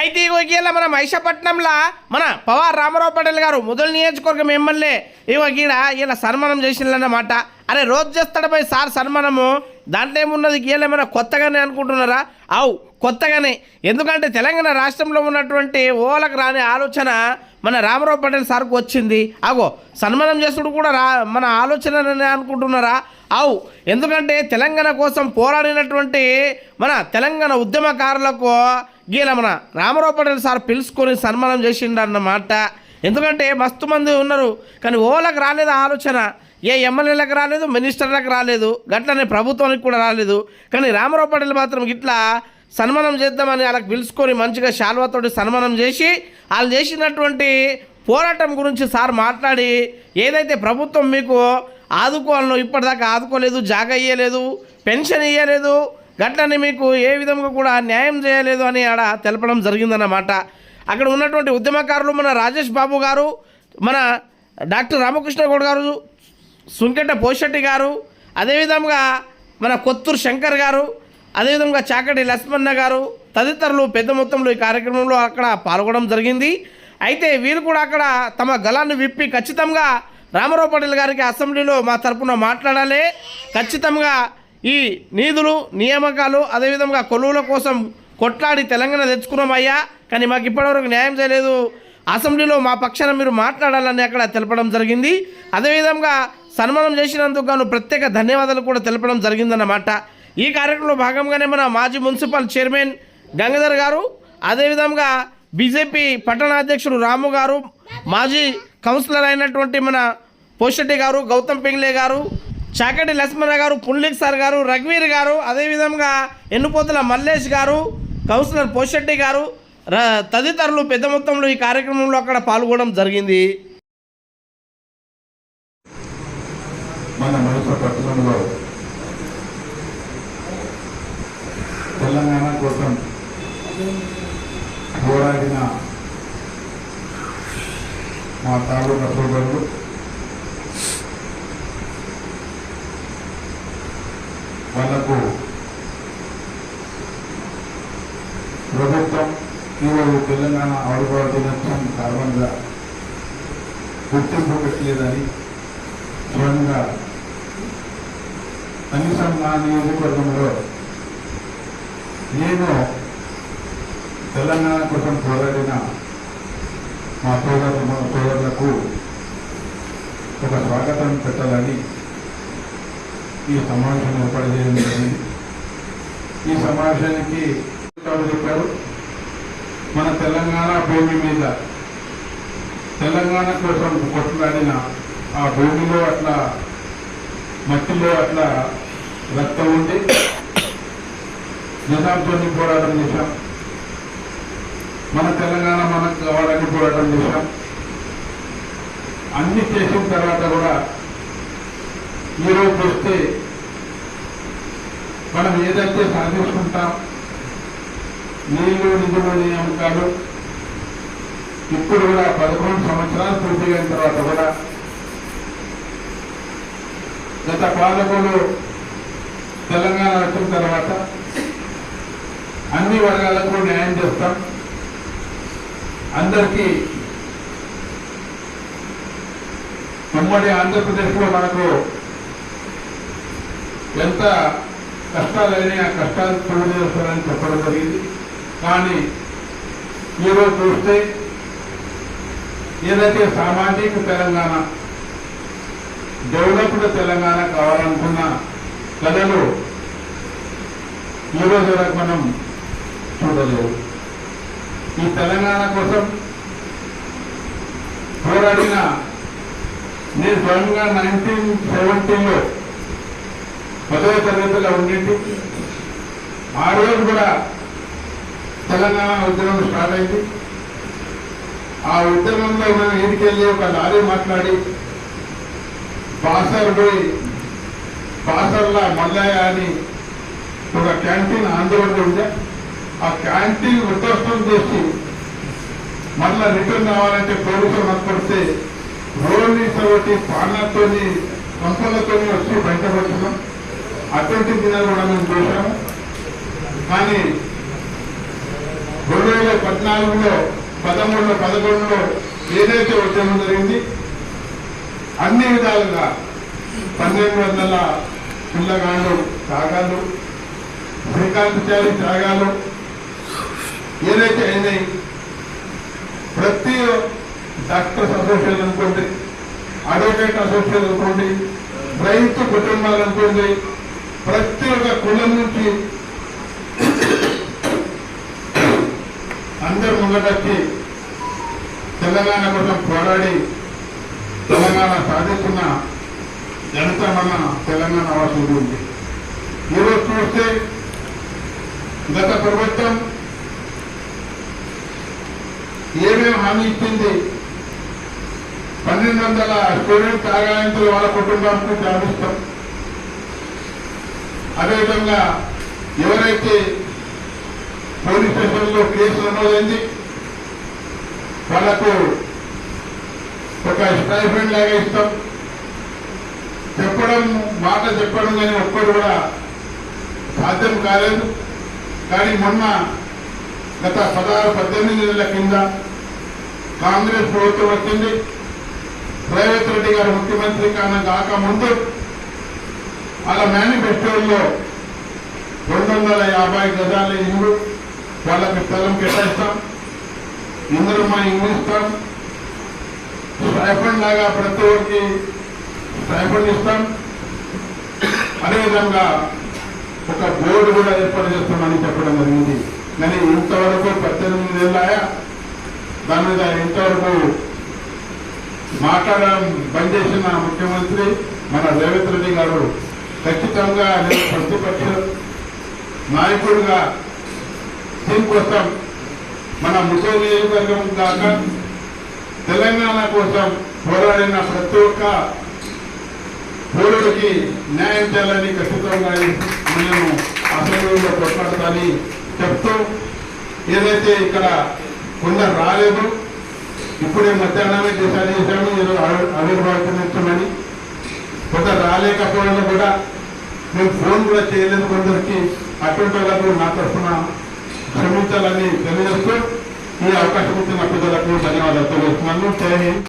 అయితే ఇగో గీల మన మహిషపట్నంలో మన పవార్ రామారావు పటేల్ గారు మొదలు నియోజకవర్గం ఎమ్మెల్యే. ఇగో గీడ ఇలా సన్మానం చేసిందన్నమాట అరే రోజు చేస్తాడు పోయి సార్ సన్మానము. దాంట్లో ఏమున్నది? గీల ఏమైనా కొత్తగానే అనుకుంటున్నారా? అవు కొత్తగానే. ఎందుకంటే తెలంగాణ రాష్ట్రంలో ఉన్నటువంటి ఓలకు రాని ఆలోచన మన రామారావు పటేల్ సార్కు వచ్చింది. అగో సన్మానం చేసుడు కూడా రా మన ఆలోచన అనుకుంటున్నారా? అవు ఎందుకంటే తెలంగాణ కోసం పోరాడినటువంటి మన తెలంగాణ ఉద్యమకారులకు గీల మన రామారావు పటేల్ సార్ పిలుచుకొని సన్మానం చేసిండన్నమాట. ఎందుకంటే మస్తు మంది ఉన్నారు. కానీ ఓలకు రాలేదు ఆలోచన? ఏ ఎమ్మెల్యేలకు రాలేదు మినిస్టర్లకు రాలేదు గట్లనే ప్రభుత్వానికి కూడా రాలేదు. కానీ రామారావు పటేల్ మాత్రం ఇట్లా సన్మానం చేద్దామని వాళ్ళకి పిలుచుకొని మంచిగా శాల్వాతోటి సన్మానం చేసి వాళ్ళు చేసినటువంటి పోరాటం గురించి సార్ మాట్లాడి ఏదైతే ప్రభుత్వం మీకు ఆదుకోవాలనో ఇప్పటిదాకా ఆదుకోలేదు జాగ ఇయ్యలేదు పెన్షన్ ఇయ్యలేదు గట్లని మీకు ఏ విధంగా కూడా న్యాయం చేయలేదు అని ఆడ తెలపడం జరిగిందన్నమాట. అక్కడ ఉన్నటువంటి ఉద్యమకారులు మన రాజేష్ బాబు గారు మన డాక్టర్ రామకృష్ణ గౌడ్ గారు సుంకెట పోషెట్టి గారు అదేవిధంగా మన కొత్తూరు శంకర్ గారు అదేవిధంగా చాకటి లక్ష్మణ గారు తదితరులు పెద్ద మొత్తంలో ఈ కార్యక్రమంలో అక్కడ పాల్గొనడం జరిగింది. అయితే వీరు కూడా అక్కడ తమ గలాన్ని విప్పి ఖచ్చితంగా రామారావు పటేల్ గారికి అసెంబ్లీలో మా తరపున మాట్లాడాలి. ఖచ్చితంగా ఈ నిధులు నియామకాలు అదేవిధంగా కొలువుల కోసం కొట్లాడి తెలంగాణ తెచ్చుకున్నామయ్యా కానీ మాకు ఇప్పటివరకు న్యాయం చేయలేదు. అసెంబ్లీలో మా పక్షాన మీరు మాట్లాడాలని అక్కడ తెలపడం జరిగింది. అదేవిధంగా సన్మానం చేసినందుకు గాను ప్రత్యేక ధన్యవాదాలు కూడా తెలపడం జరిగిందన్నమాట. ఈ కార్యక్రమంలో భాగంగానే మన మాజీ మున్సిపల్ చైర్మన్ గంగాధర్ గారు అదేవిధంగా బీజేపీ పట్టణాధ్యక్షుడు రాము గారు మాజీ కౌన్సిలర్ అయినటువంటి మన పోషెట్టి గారు గౌతమ్ పింగ్లే గారు చాకటి లక్ష్మణ గారు పుండ్లిక్ సార్ గారు రఘువీర్ గారు అదేవిధంగా ఎన్నుపోతుల మల్లేష్ గారు కౌన్సిలర్ పోషెట్టి గారు తదితరులు పెద్ద మొత్తంలో ఈ కార్యక్రమంలో అక్కడ పాల్గొనడం జరిగింది. మన మనసు పట్టణంలో తెలంగాణ కోసం పోరాడిన మా తాలూకా సోదరులు వాళ్ళకు ప్రభుత్వం ఈరోజు తెలంగాణ ఆవిర్భావ దినోత్సవం కారణంగా గుర్తింపు పెట్టలేదని స్వయంగా కనీసం నా నియోజకవర్గంలో నేను తెలంగాణ కోసం పోరాడిన మా సోదరు మా సోదరులకు ఒక స్వాగతం పెట్టాలని ఈ సమావేశం ఏర్పాటు చేయడం జరిగింది. ఈ సమావేశానికి చెప్పారు. మన తెలంగాణ భూమి మీద తెలంగాణ కోసం కొట్లాడిన ఆ భూమిలో అట్లా మట్టిలో అట్లా రక్తం ఉంది నిజాంతో పోరాటం చేశాం. మన తెలంగాణ మనకు కావాలని పోరాటం చేశాం. అన్ని చేసిన తర్వాత కూడా ఈరోజు వస్తే మనం ఏదైతే సాధించుకుంటాం నీళ్ళు నిధులు నియామకాలు ఇప్పుడు కూడా పదకొండు సంవత్సరాలు పూర్తయిన తర్వాత కూడా గత పాలకులు తెలంగాణ వచ్చిన తర్వాత అన్ని వర్గాలకు న్యాయం చేస్తాం. అందరికీ ఉమ్మడి ఆంధ్రప్రదేశ్లో మనకు ఎంత కష్టాలైనా ఆ కష్టాలు తెలియజేస్తారని చెప్పడం జరిగింది. కానీ ఈరోజు చూస్తే ఏదైతే సామాజిక తెలంగాణ డెవలప్డ్ తెలంగాణ కావాలనుకున్న కళలు ఈరోజు వరకు మనం చూడలేవు. ఈ తెలంగాణ కోసం పోరాడిన నేను స్వయంగా నైన్టీన్ సెవెంటీన్లో పదవ తరగతిలో ఉండింది ఆ రోజు కూడా తెలంగాణ ఉద్యమం స్టార్ట్ అయింది. ఆ ఉద్యమంలో మనం ఇంటికెళ్ళి ఒక లారీ మాట్లాడి బాసర్ పోయి బాసర్లా మల్లయ్య అని ఒక క్యాంటీన్ ఆందోళనలో ఉండే. ఆ క్యాంటీన్ ఉద్యోగం చేసి మళ్ళా రిటర్న్ కావాలంటే పోలీసులు మనపడితే రోడ్ని తోటి పాలనతో కంపలతోని వచ్చి బయటపడుతున్నాం. అటువంటి దినాలు కూడా మేము చూసాము కానీ రెండు వేల పద్నాలుగులో పదమూడులో పదకొండులో ఏదైతే ఉద్యమం జరిగింది అన్ని విధాలుగా పన్నెండు వందల పిల్లగాళ్ళు త్యాగాలు శ్రీకాంతచారి త్యాగాలు ఏదైతే అయినాయి ప్రతి డాక్టర్స్ అసోసియేషన్ అనుకోండి అడ్వకేట్ అసోసియేషన్ అనుకోండి రైతు కుటుంబాలు అనుకోండి ప్రతి ఒక్క కులం నుంచి అందరు ముంగటొచ్చి తెలంగాణ కోసం పోరాడి తెలంగాణ సాధించిన ఘనత మన తెలంగాణ వాసులు ఉంది. ఈరోజు చూస్తే గత ప్రభుత్వం ఏమేమి హామీ ఇచ్చింది? పన్నెండు వందల స్టూడెంట్ త్యాగాయంతులు వాళ్ళ కుటుంబానికి జాబిస్తాం అదేవిధంగా ఎవరైతే పోలీస్ స్టేషన్లో కేసు నమోదైంది వాళ్ళకు ఒక స్టైఫెండ్ లాగా ఇస్తాం. చెప్పడం మాట చెప్పడం కానీ ఒక్కడు కూడా సాధ్యం కాలేదు. కానీ మొన్న గత పదహారు పద్దెనిమిది నెలల కింద కాంగ్రెస్ ప్రభుత్వం వచ్చింది. రేవంత్ రెడ్డి గారు ముఖ్యమంత్రి కాన కాకముందు వాళ్ళ మేనిఫెస్టోల్లో రెండు వందల యాభై గజాల ఇల్లు వాళ్ళకి స్థలం కేటాయిస్తాం. ఇందులో మా ఇల్లు ఇస్తాం. స్టైఫండ్ లాగా ప్రతి ఒక్కరికి స్టైఫండ్ ఇస్తాం అదేవిధంగా ఒక బోర్డు కూడా ఏర్పాటు చేస్తామని చెప్పడం జరిగింది. కానీ ఇంతవరకు పద్దెనిమిది ఏళ్ళాయా? దాని మీద ఇంతవరకు మాట్లాడడం బంద్ చేసిన ముఖ్యమంత్రి మన రేవంత్ రెడ్డి గారు ఖచ్చితంగా నేను ప్రతిపక్ష నాయకుడిగా దీనికోసం మన ముసలి నియోజకవర్గం కాక తెలంగాణ కోసం పోరాడిన ప్రతి ఒక్క పౌరుడికి న్యాయం చేయాలని ఖచ్చితంగా మేము అసెంబ్లీలో కొట్లాడతామని చెప్తూ ఏదైతే ఇక్కడ కొందరు రాలేదు ఇప్పుడే మధ్యాహ్నమే చేశాను చేశాము ఈరోజు ఆవిర్భావించమని కొందరు రాలేకపోవడం కూడా మేము ఫోన్ కూడా చేయలేదు కొందరికి. అటువంటి వాళ్ళకు నా తరఫున క్షమించాలని తెలియజేస్తూ ఈ అవకాశం ఇచ్చిన పెద్దలకు ధన్యవాదాలు తెలియజేస్తున్నాను.